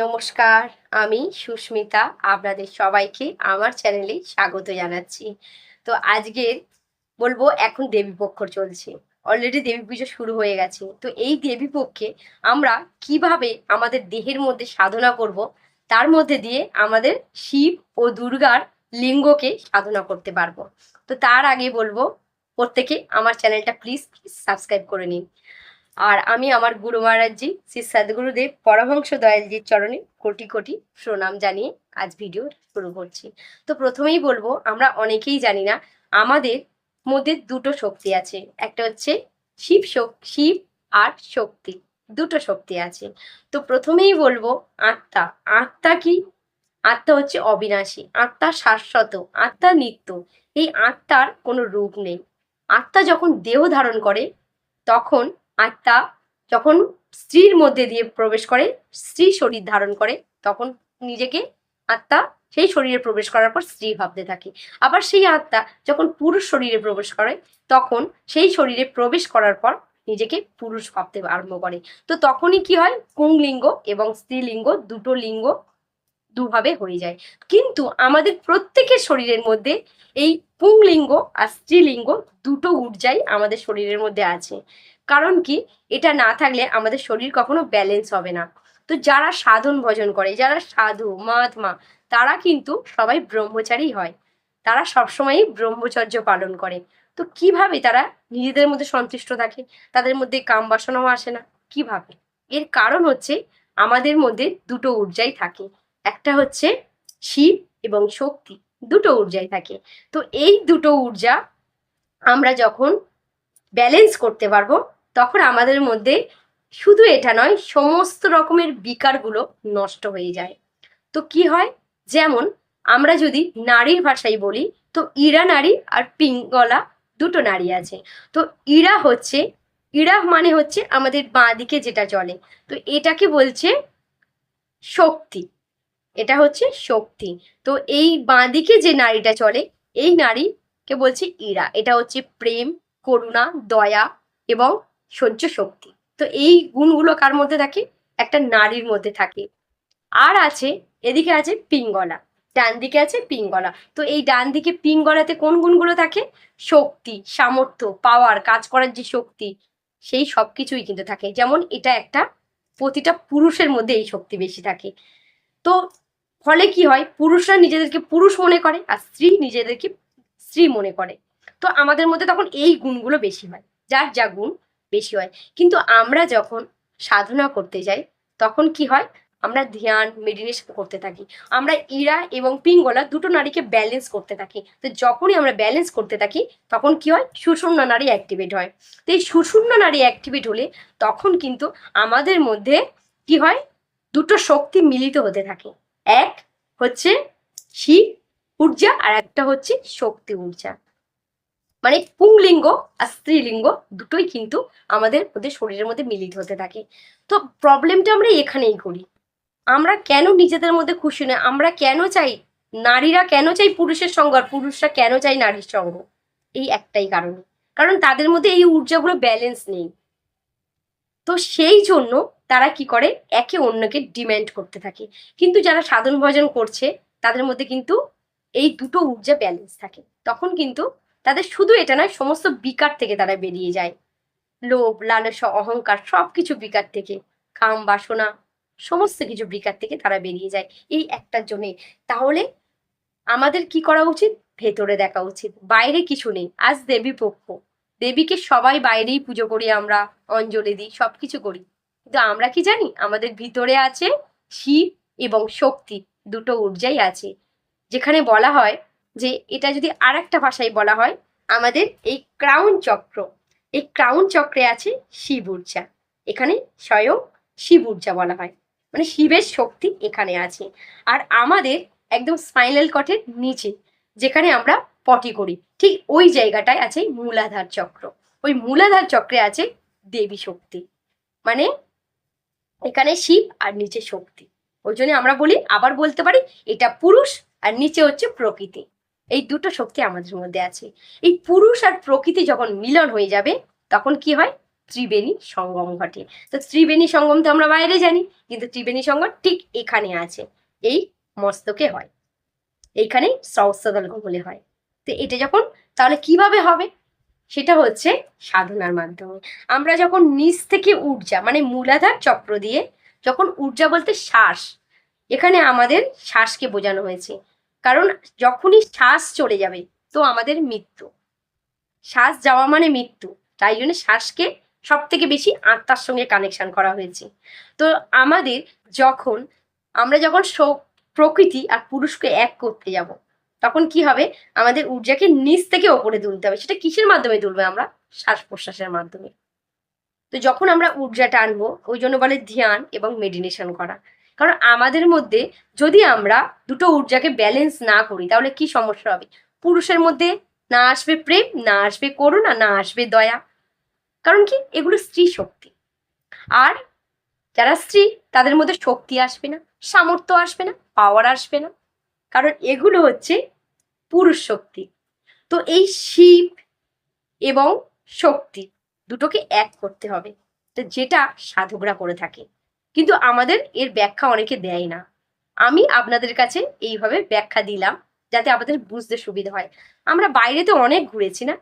নমস্কার, আমি সুস্মিতা, আপনাদের সবাইকে আমার চ্যানেলে স্বাগত জানাচ্ছি। তো আজকের বলব, এখন দেবী পক্ষ চলছে। অলরেডি দেবী পুজো শুরু হয়ে গেছে। তো এই দেবী পক্ষে আমরা কীভাবে আমাদের দেহের মধ্যে সাধনা করব, তার মধ্যে দিয়ে আমাদের শিব ও দুর্গার লিঙ্গকে সাধনা করতে পারব। তো তার আগে বলব, প্রত্যেকে আমার চ্যানেলটা প্লিজ সাবস্ক্রাইব করে নিন। আর আমি আমার গুরু মহারাজজি শ্রী সদ্গুরুদেব পরমহংস দয়ালজির চরণে কোটি কোটি প্রণাম জানিয়ে আজ ভিডিও শুরু করছি। তো প্রথমেই বলব, আমরা অনেকেই জানি না, আমাদের মধ্যে দুটো শক্তি আছে। একটা হচ্ছে শিব শিব আর শক্তি। দুটো শক্তি আছে। তো প্রথমেই বলব আত্মা। আত্মা কি? আত্মা হচ্ছে অবিনাশী। আত্মা শাশ্বত। আত্মা নিত্য। এই আত্মার কোনো রূপ নেই। আত্মা যখন দেহ ধারণ করে, তখন আত্মা যখন স্ত্রীর মধ্যে দিয়ে প্রবেশ করে, স্ত্রী শরীর ধারণ করে, তখন নিজেকে আত্মা সেই শরীরে প্রবেশ করার পর স্ত্রী ভাবতে থাকে। আবার সেই আত্মা যখন পুরুষ শরীরে প্রবেশ করে, তখন সেই শরীরে প্রবেশ করার পর নিজেকে পুরুষ ভাবতে আরম্ভ করে। তো তখনই কি হয়? পুংলিঙ্গ এবং স্ত্রীলিঙ্গ দুটো লিঙ্গ দুভাবে হয়ে যায়। কিন্তু আমাদের প্রত্যেকের শরীরের মধ্যে এই পুংলিঙ্গ আর স্ত্রীলিঙ্গ দুটো ঊর্জাই আমাদের শরীরের মধ্যে আছে। কারণ কি? এটা না থাকলে আমাদের শরীর কখনো ব্যালেন্স হবে না। তো যারা সাধন ভজন করে, যারা সাধু, মহাত্মা, তারা কিন্তু সবাই ব্রহ্মচারী হয়। তারা সবসময়ই ব্রহ্মচর্য পালন করে। তো কীভাবে তারা নিজেদের মধ্যে সন্তুষ্ট থাকে? তাদের মধ্যে কাম বাসনাও আসে না। কীভাবে? এর কারণ হচ্ছে আমাদের মধ্যে দুটো ঊর্জাই থাকে। একটা হচ্ছে শিব এবং শক্তি। দুটো ঊর্জাই থাকে। তো এই দুটো ঊর্জা আমরা যখন ব্যালেন্স করতে পারব, তখন আমাদের মধ্যে শুধু এটা নয়, সমস্ত রকমের বিকারগুলো নষ্ট হয়ে যায়। তো কি হয়? যেমন আমরা যদি নারীর ভাষায় বলি, তো ইরা নারী আর পিঙ্গলা দুটো নারী আছে। তো ইরা হচ্ছে, ইরা মানে হচ্ছে আমাদের বাঁ দিকে যেটা চলে। তো এটাকে বলছে শক্তি। এটা হচ্ছে শক্তি। তো এই বাঁ দিকে যে নারীটা চলে, এই নারীকে বলছে ইরা। এটা হচ্ছে প্রেম করুণা, দয়া এবং সহ্য শক্তি। তো এই গুণগুলো কার মধ্যে থাকে? একটা নারীর মধ্যে থাকে। আর আছে, এদিকে আছে পিঙ্গলা। ডান দিকে আছে পিঙ্গলা। তো এই ডান দিকে পিঙ্গলাতে কোন গুণগুলো থাকে? শক্তি, সামর্থ্য পাওয়ার কাজ করার যে শক্তি, সেই সব কিছুই কিন্তু থাকে। যেমন এটা একটা, প্রতিটা পুরুষের মধ্যে এই শক্তি বেশি থাকে। তো ফলে কি হয়? পুরুষরা নিজেদেরকে পুরুষ মনে করে আর স্ত্রী নিজেদেরকে স্ত্রী মনে করে। তো আমাদের মধ্যে তখন এই গুণগুলো বেশি হয়, যার যা গুণ বেশি হয়। কিন্তু আমরা যখন সাধনা করতে যাই, তখন কি হয়? আমরা ধ্যান, মেডিটেশন করতে থাকি। আমরা ইরা এবং পিঙ্গলা দুটো নারীকে ব্যালেন্স করতে থাকি। তো যখনই আমরা ব্যালেন্স করতে থাকি, তখন কি হয়? সুষুম্ন নারী অ্যাক্টিভেট হয়। তো এই সুষুম্ন নারী অ্যাক্টিভেট হলে তখন কিন্তু আমাদের মধ্যে কি হয়? দুটো শক্তি মিলিত হতে থাকে। এক হচ্ছে শিব ঊর্জা, আর একটা হচ্ছে শক্তি ঊর্জা। মানে পুংলিঙ্গ আর স্ত্রীলিঙ্গ দুটোই কিন্তু আমাদের মধ্যে শরীরের মধ্যে মিলিত হতে থাকে। তো প্রবলেমটা আমরা এখানেই করি। আমরা কেন নিজেদের মধ্যে খুশি নয় আমরা কেন চাই নারীরা কেন চাই পুরুষের সঙ্গ আর পুরুষরা কেন চাই নারীর সঙ্গ? এই একটাই কারণে। কারণ তাদের মধ্যে এই ঊর্জাগুলো ব্যালেন্স নেই। তো সেই জন্য তারা কি করে? একে অন্যকে ডিম্যান্ড করতে থাকে। কিন্তু যারা সাধন ভজন করছে, তাদের মধ্যে কিন্তু এই দুটো ঊর্জা ব্যালেন্স থাকে। তখন কিন্তু তাদের শুধু এটা নয়, সমস্ত বিকার থেকে তারা বেরিয়ে যায়। লোভ, লালসা, অহংকার সব কিছু বিকার থেকে কাম বাসনা, সমস্ত কিছু বিকার থেকে তারা বেরিয়ে যায়। এই একটার জন্যে। তাহলে আমাদের কি করা উচিত? ভেতরে দেখা উচিত। বাইরে কিছু নেই। আজ দেবী পক্ষ। দেবীকে সবাই বাইরেই পুজো করি আমরা, অঞ্জলি দিই সব কিছু করি। কিন্তু আমরা কি জানি? আমাদের ভিতরে আছে শিব এবং শক্তি। দুটো ঊর্জাই আছে। যেখানে বলা হয় যে এটা যদি আর একটা ভাষায় বলা হয়, আমাদের এই ক্রাউন চক্র। এই ক্রাউন চক্রে আছে শিব ঊর্জা। এখানে স্বয়ং শিব ঊর্জা বলা হয়। মানে শিবের শক্তি এখানে আছে। আর আমাদের একদম স্পাইনাল কটের নিচে, যেখানে আমরা পটি করি। ঠিক ওই জায়গাটায় আছে মূলাধার চক্র। ওই মূলাধার চক্রে আছে দেবী শক্তি। মানে এখানে শিব আর নিচে শক্তি। ওই জন্য আমরা বলি, আবার বলতে পারি, এটা পুরুষ আর নিচে হচ্ছে প্রকৃতি। এই দুটো শক্তি আমাদের মধ্যে আছে। এই পুরুষ আর প্রকৃতি যখন মিলন হয়ে যাবে, তখন কি হয়? ত্রিবেণী সঙ্গম ঘটে। তো ত্রিবেণী সঙ্গম তো আমরা বাইরে জানি, কিন্তু ত্রিবেণী সঙ্গম ঠিক এখানে আছে। এই মস্তকে হয়। এইখানে সহস্রদল কমলে হয়। তো এটা যখন তাহলে কীভাবে হবে? সেটা হচ্ছে সাধনার মাধ্যমে। আমরা যখন নিচ থেকে ঊর্জা মানে মূলাধার চক্র দিয়ে, যখন ঊর্জা বলতে শ্বাস, এখানে আমাদের শ্বাসকে বোঝানো হয়েছে। কারণ যখনই শ্বাস চলে যাবে, তো আমাদের মৃত্যু। শ্বাস যাওয়া মানে মৃত্যু, তাই জন্য শ্বাসকে সব থেকে বেশি আত্মার সঙ্গে কানেকশন করা হয়েছে। তো আমাদের যখন, আমরা যখন প্রকৃতি আর পুরুষকে এক করতে যাব, তখন কি হবে? আমাদের ঊর্জাকে নিচ থেকে ওপরে তুলতে হবে। সেটা কিসের মাধ্যমে তুলবে আমরা? শ্বাস প্রশ্বাসের মাধ্যমে। তো যখন আমরা ঊর্জাটা আনব, ওই জন্য বলে ধ্যান এবং মেডিটেশন করা। কারণ আমাদের মধ্যে যদি আমরা দুটো ঊর্জাকে ব্যালেন্স না করি, তাহলে কি সমস্যা হবে? পুরুষের মধ্যে না আসবে প্রেম, না আসবে করুণা, না আসবে দয়া। কারণ কি? এগুলো স্ত্রী শক্তি। আর যারা স্ত্রী, তাদের মধ্যে শক্তি আসবে না, সামর্থ্য আসবে না পাওয়ার আসবে না। কারণ এগুলো হচ্ছে পুরুষ শক্তি। তো এই শিব এবং শক্তি দুটোকে এক করতে হবে। তো যেটা সাধকরা করে থাকে। কিন্তু আমাদের এর ব্যাখ্যা অনেকে দেয় না। আমি আপনাদের কাছে এইভাবে ব্যাখ্যা দিলাম যাতে আমাদের বুঝতে সুবিধা হয়। আমরা বাইরে তো অনেক ঘুরেছি না?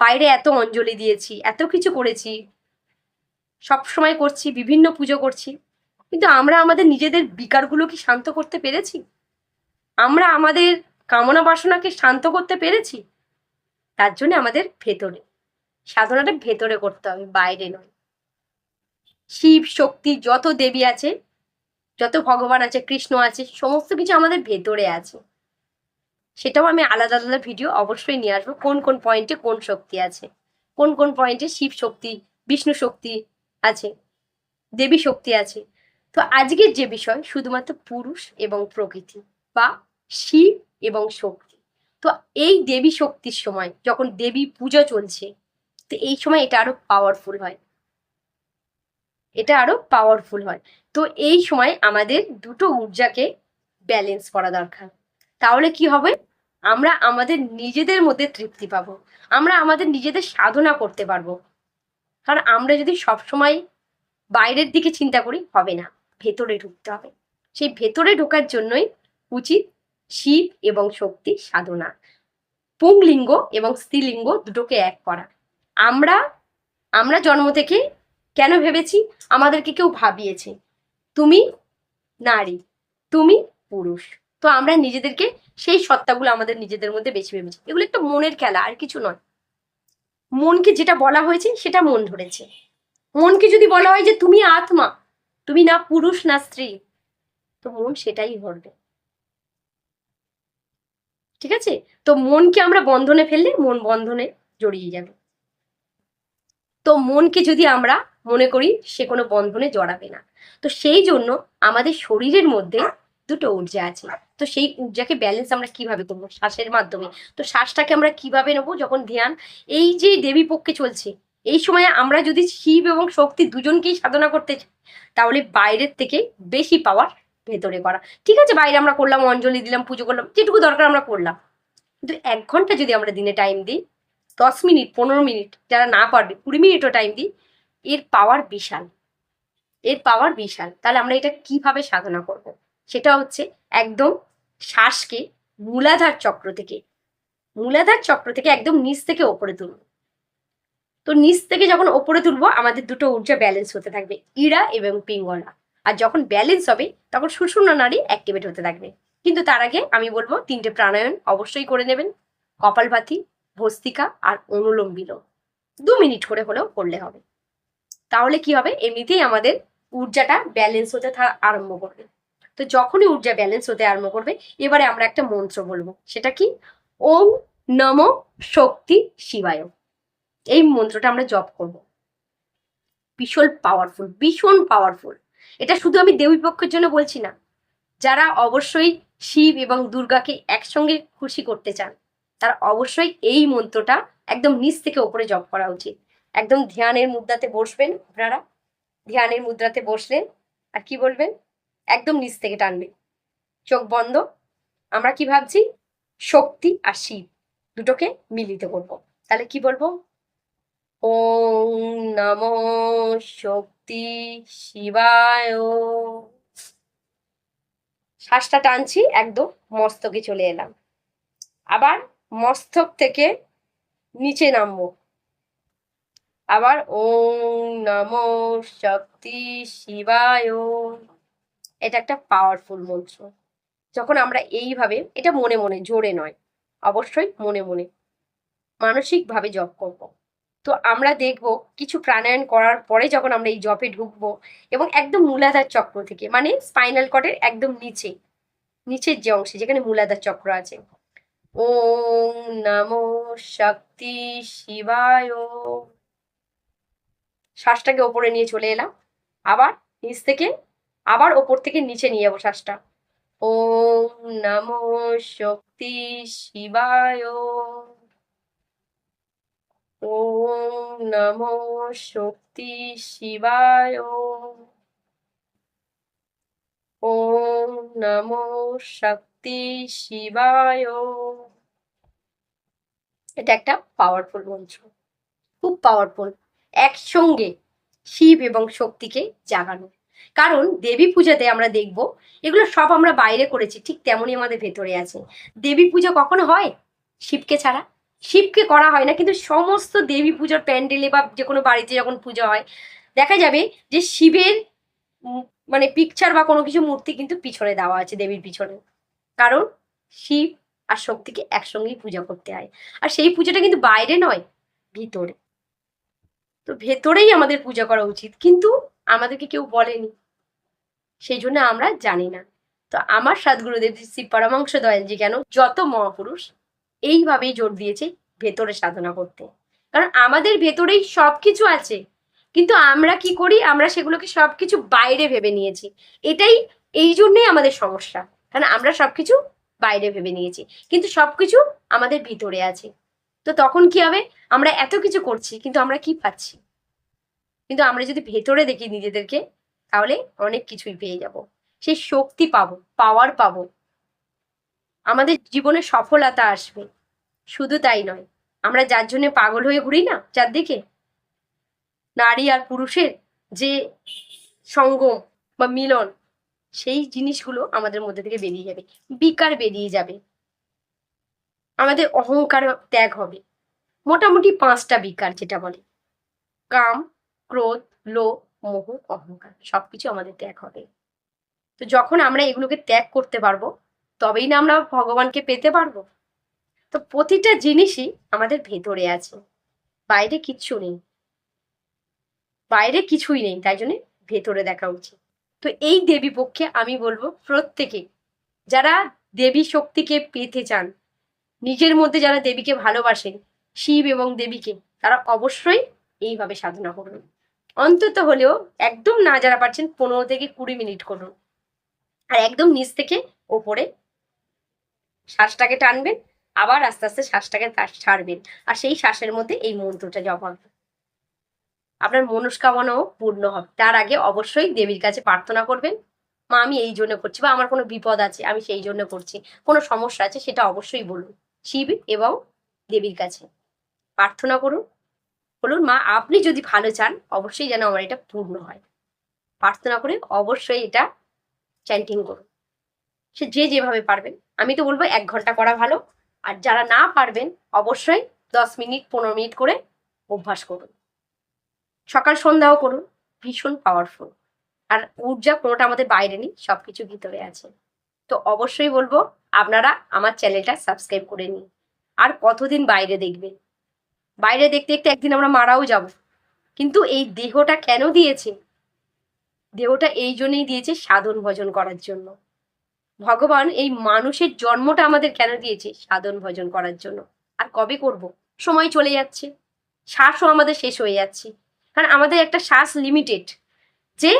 বাইরে এত অঞ্জলি দিয়েছি, এত কিছু করেছি। সব সময় করছি, বিভিন্ন পুজো করছি। কিন্তু আমরা আমাদের নিজেদের বিকারগুলো কি শান্ত করতে পেরেছি? আমরা আমাদের কামনা বাসনাকে শান্ত করতে পেরেছি? তার জন্য আমাদের ভেতরে, সাধনাটা ভেতরে করতে হবে, বাইরে নয়। শিব শক্তি যত দেবী আছে, যত ভগবান আছে, কৃষ্ণ আছে, সমস্ত কিছু আমাদের ভেতরে আছে। সেটাও আমি আলাদা আলাদা ভিডিও অবশ্যই নিয়ে আসব, কোন কোন পয়েন্টে কোন শক্তি আছে, কোন কোন পয়েন্টে শিব শক্তি, বিষ্ণু শক্তি আছে, দেবী শক্তি আছে। তো আজকের যে বিষয় শুধুমাত্র পুরুষ এবং প্রকৃতি বা শিব এবং শক্তি। তো এই দেবী শক্তির সময় যখন দেবী পূজা চলছে, তো এই সময় এটা আরও পাওয়ারফুল হয়। এটা আরও পাওয়ারফুল হয়। তো এই সময় আমাদের দুটো ঊর্জাকে ব্যালেন্স করা দরকার। তাহলে কি হবে? আমরা আমাদের নিজেদের মধ্যে তৃপ্তি পাবো। আমরা আমাদের নিজেদের সাধনা করতে পারব। কারণ আমরা যদি সবসময় বাইরের দিকে চিন্তা করি, হবে না। ভেতরে ঢুকতে হবে। সেই ভেতরে ঢোকার জন্যই উচিত শিব এবং শক্তি সাধনা। পুংলিঙ্গ এবং স্ত্রীলিঙ্গ দুটোকে এক করা। আমরা আমরা জন্ম থেকে কেন ভেবেছি? আমাদেরকে কেউ ভাবিয়েছে। তুমি নারী, তুমি পুরুষ। তো আমরা নিজেদেরকে সেই সত্তাগুলো আমাদের নিজেদের মধ্যে বেছে ভেবেছি। এগুলো একটা মনের খেলা, আর কিছু নয়। মনকে যেটা বলা হয়েছে, সেটা মন ধরেছে। মনকে যদি বলা হয় যে তুমি আত্মা, তুমি না পুরুষ না স্ত্রী, তো মন সেটাই ধরবে ঠিক আছে? তো মনকে আমরা বন্ধনে ফেললে মন বন্ধনে জড়িয়ে যাবে। তো মনকে যদি আমরা মনে করি সে কোনো বন্ধনে জড়াবে না। তো সেই জন্য আমাদের শরীরের মধ্যে দুটো ঊর্জা আছে। তো সেই ঊর্জাকে ব্যালেন্স আমরা কীভাবে করব? শ্বাসের মাধ্যমে। তো শ্বাসটাকে আমরা কীভাবে নেব যখন ধ্যান? এই যে দেবী পক্ষে চলছে, এই সময় আমরা যদি শিব এবং শক্তি দুজনকেই সাধনা করতে চাই, তাহলে বাইরের থেকে বেশি পাওয়ার ভেতরে করা। ঠিক আছে, বাইরে আমরা করলাম, অঞ্জলি দিলাম, পুজো করলাম, যেটুকু দরকার আমরা করলাম। কিন্তু এক ঘণ্টা যদি আমরা দিনে টাইম দিই, দশ মিনিট, পনেরো মিনিট যারা না পারবে, কুড়ি মিনিটও টাইম দিই এর পাওয়ার বিশাল। এর পাওয়ার বিশাল। তাহলে আমরা এটা কীভাবে সাধনা করব। সেটা হচ্ছে একদম শ্বাসকে মূলাধার চক্র থেকে, মূলাধার চক্র থেকে একদম নিচ থেকে ওপরে তুলব। তো নিচ থেকে যখন ওপরে তুলবো, আমাদের দুটো ঊর্জা ব্যালেন্স হতে থাকবে ইড়া এবং পিঙ্গলা। আর যখন ব্যালেন্স হবে, তখন সুষুম্না নারী অ্যাক্টিভেট হতে থাকবে। কিন্তু তার আগে আমি বলব, তিনটে প্রাণায়াম অবশ্যই করে নেবেন। কপালভাতি, ভস্তিকা আর অনুলোম বিলোম। দু মিনিট করে হলেও করলে হবে। তাহলে কি হবে? এমনিতেই আমাদের ঊর্জাটা ব্যালেন্স হতে আরম্ভ করবে। তো যখনই ঊর্জা ব্যালেন্স হতে আরম্ভ করবে, এবারে আমরা একটা মন্ত্র বলব। সেটা কি? ওম নম শক্তি শিবায়। এই মন্ত্রটা আমরা জপ করব। ভীষণ পাওয়ারফুল ভীষণ পাওয়ারফুল এটা শুধু আমি দেবী পক্ষের জন্য বলছি না। যারা অবশ্যই শিব এবং দুর্গাকে একসঙ্গে খুশি করতে চান, তারা অবশ্যই এই মন্ত্রটা একদম নিচ থেকে ওপরে জপ করা উচিত। একদম ধ্যানের মুদ্রাতে বসবেন আপনারা। ধ্যানের মুদ্রাতে বসলেন, আর কি বলবেন? একদম নিচ থেকে টানবেন। চোখ বন্ধ। আমরা কি ভাবছি? শক্তি আর শিব দুটোকে মিলিত করব। তাহলে কি বলব? ও নমো শক্তি শিবায়। শ্বাসটা টানছি, একদম মস্তকে চলে এলাম। আবার মস্তক থেকে নিচে নামবো। আবার ওম নমো শক্তি শিবায়। এটা একটা পাওয়ারফুল মন্ত্র। যখন আমরা এইভাবে, এটা মনে মনে, জোরে নয়, অবশ্যই মনে মনে, মানসিকভাবে জপ করব। তো আমরা দেখব কিছু প্রাণায়াম করার পরে যখন আমরা এই জপে ঢুকবো এবং একদম মূলাধার চক্র থেকে মানে স্পাইনাল কর্ডের একদম নিচে, নিচের যে অংশে যেখানে মূলাধার চক্র আছে। ওম নমো শক্তি শিবায়। শ্বাসটাকে ওপরে নিয়ে চলে এলাম। আবার নিচ থেকে, আবার ওপর থেকে নিচে নিয়ে যাব শ্বাসটা। ওম নমো শক্তি শিবায়। ওম নমো শক্তি শিবায়। ওম নমো শক্তি শিবায়। এটা একটা পাওয়ারফুল মন্ত্র। খুব পাওয়ারফুল একসঙ্গে শিব এবং শক্তিকে জাগানো। কারণ দেবী পূজাতে আমরা দেখব, এগুলো সব আমরা বাইরে করেছি, ঠিক তেমনই আমাদের ভেতরে আছে। দেবী পূজা কখনো হয়? শিবকে ছাড়া। শিবকে করা হয় না, কিন্তু সমস্ত দেবী পুজোর প্যান্ডেলে বা যে কোনো বাড়িতে যখন পুজো হয়, দেখা যাবে যে শিবের মানে পিকচার বা কোনো কিছু মূর্তি কিন্তু পিছনে দেওয়া আছে, দেবীর পিছনে। কারণ শিব আর শক্তিকে একসঙ্গেই পূজা করতে হয়। আর সেই পুজোটা কিন্তু বাইরে নয়, ভিতরে। তো ভেতরেই আমাদের পূজা করা উচিত। কিন্তু আমাদেরকে কেউ বলেনি। সেই জন্য আমরা জানি না। তো আমার সাদগুরুদেব শ্রী পরমাংশ দয়ালজি কেন যত মহাপুরুষ এইভাবেই জোর দিয়েছে ভেতরে সাধনা করতে। কারণ আমাদের ভেতরেই সব কিছু আছে। কিন্তু আমরা কি করি? আমরা সেগুলোকে সব কিছু বাইরে ভেবে নিয়েছি। এটাই এই জন্যই আমাদের সমস্যা। কারণ আমরা সব কিছু বাইরে ভেবে নিয়েছি। কিন্তু সব কিছু আমাদের ভিতরে আছে। তো তখন কি হবে? আমরা এত কিছু করছি, কিন্তু আমরা কি পাচ্ছি? কিন্তু আমরা যদি ভেতরে দেখি নিজেদেরকে, তাহলে অনেক কিছুই পেয়ে যাব। সেই শক্তি পাবো পাওয়ার পাবো। আমাদের জীবনে সফলতা আসবে। শুধু তাই নয়, আমরা যার জন্য পাগল হয়ে ঘুরি না, চারদিকে। নারী আর পুরুষের যে সঙ্গম বা মিলন, সেই জিনিসগুলো আমাদের মধ্যে থেকে বেরিয়ে যাবে। বিকার বেরিয়ে যাবে। আমাদের অহংকার ত্যাগ হবে। মোটামুটি পাঁচটা বিকার যেটা বলে। কাম, ক্রোধ, লোভ, মোহ, অহংকার সবকিছু আমাদের ত্যাগ হবে। তো যখন আমরা এগুলোকে ত্যাগ করতে পারব, তবেই না আমরা ভগবানকে পেতে পারব। তো প্রতিটা জিনিসই আমাদের ভেতরে আছে। বাইরে কিচ্ছু নেই। বাইরে কিছুই নেই, তাই জন্য ভেতরে দেখা উচিত। তো এই দেবী পক্ষে আমি বলব প্রত্যেকে, যারা দেবী শক্তিকে পেতে চান নিজের মধ্যে যারা দেবীকে ভালোবাসেন শিব এবং দেবীকে, তারা অবশ্যই এইভাবে সাধনা করুন। অন্তত হলেও একদম না যারা পারছেন পনেরো থেকে কুড়ি মিনিট করুন। আর একদম নিচ থেকে ওপরে শ্বাসটাকে টানবেন, আবার আস্তে আস্তে শ্বাসটাকে ছাড়বেন। আর সেই শ্বাসের মধ্যে এই মন্ত্রটা জপ হবে। আপনার মনস্কামনাও পূর্ণ হবে। তার আগে অবশ্যই দেবীর কাছে প্রার্থনা করবেন, মা, আমি এই জন্য করছি বা আমার কোনো বিপদ আছে, আমি সেই জন্য করছি। কোনো সমস্যা আছে, সেটা অবশ্যই বলুন। শিব এবং দেবীর কাছে। প্রার্থনা করুন, বলুন, মা, আপনি যদি ভালো চান, অবশ্যই যেন আমার এটা পূর্ণ হয়। প্রার্থনা করে অবশ্যই এটা চ্যান্টিং করুন। সে যে যেভাবে পারবেন, আমি তো বলব এক ঘণ্টা করা ভালো। আর যারা না পারবেন, অবশ্যই দশ মিনিট, পনেরো মিনিট করে অভ্যাস করুন। সকাল সন্ধ্যাও করুন, ভীষণ পাওয়ারফুল আর ঊর্জা কোনোটা আমাদের বাইরে নেই সব কিছু ভিতরে আছে। তো অবশ্যই বলব, আপনারা আমার চ্যানেলটা সাবস্ক্রাইব করে নিন। আর কতদিন বাইরে দেখবেন বাইরে দেখতে দেখতে একদিন আমরা মারাও যাব। কিন্তু এই দেহটা কেন দিয়েছে? দেহটা এই জন্যই দিয়েছে সাধন ভজন করার জন্য। ভগবান এই মানুষের জন্মটা আমাদের কেন দিয়েছে? সাধন ভজন করার জন্য। আর কবে করব? সময় চলে যাচ্ছে। শ্বাসও আমাদের শেষ হয়ে যাচ্ছে। কারণ আমাদের একটা শ্বাস লিমিটেড যে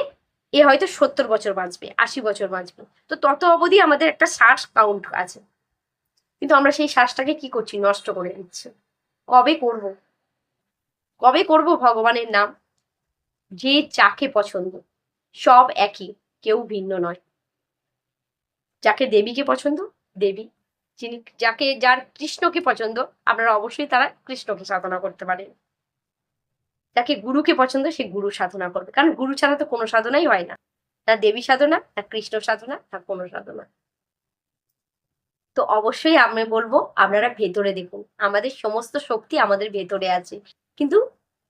এ হয়তো সত্তর বছর বাঁচবে, আশি বছর বাঁচবে। তো তত অবধি আমাদের একটা শ্বাস কাউন্ট আছে। কিন্তু আমরা সেই শ্বাসটাকে কি করছি? নষ্ট করে দিচ্ছি। কবে করব? কবে করব? ভগবানের নাম। যে যাকে পছন্দ। সব একই, কেউ ভিন্ন নয়। যাকে দেবীকে পছন্দ, দেবী। যিনি যাকে, যার কৃষ্ণকে পছন্দ, আপনারা অবশ্যই তারা কৃষ্ণকে সাধনা করতে পারেন। যাকে গুরুকে পছন্দ, সে গুরু সাধনা করবে। কারণ গুরু ছাড়া তো কোনো সাধনাই হয় না। না দেবী সাধনা না কৃষ্ণ সাধনা না কোনো সাধনা। তো অবশ্যই আমি বলব, আপনারা ভেতরে দেখুন। আমাদের সমস্ত শক্তি আমাদের ভেতরে আছে। কিন্তু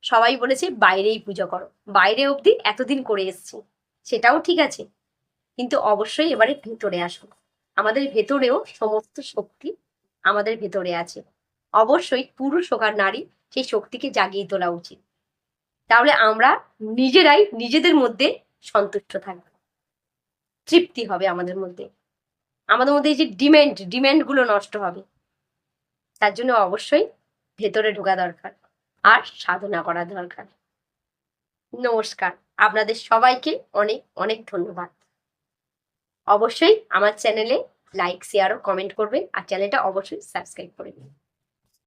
সবাই বলেছে, বাইরেই পুজো করো। বাইরে অবধি এতদিন করে এসছি। সেটাও ঠিক আছে। কিন্তু অবশ্যই এবারে ভেতরে আসুন। আমাদের ভেতরেও সমস্ত শক্তি আমাদের ভেতরে আছে। অবশ্যই পুরুষ হোক আর নারী, সেই শক্তিকে জাগিয়ে তোলা উচিত। তাহলে আমরা নিজেরাই নিজেদের মধ্যে সন্তুষ্ট থাকব। তৃপ্তি হবে আমাদের মধ্যে। আমাদের মধ্যে এই যে ডিম্যান্ড ডিম্যান্ডগুলো নষ্ট হবে। তার জন্য অবশ্যই ভেতরে ঢোকা দরকার আর সাধনা করা দরকার। নমস্কার। আপনাদের সবাইকে অনেক অনেক ধন্যবাদ। অবশ্যই আমার চ্যানেলে লাইক শেয়ার ও কমেন্ট করবেন আর চ্যানেলটা অবশ্যই সাবস্ক্রাইব করে দিন।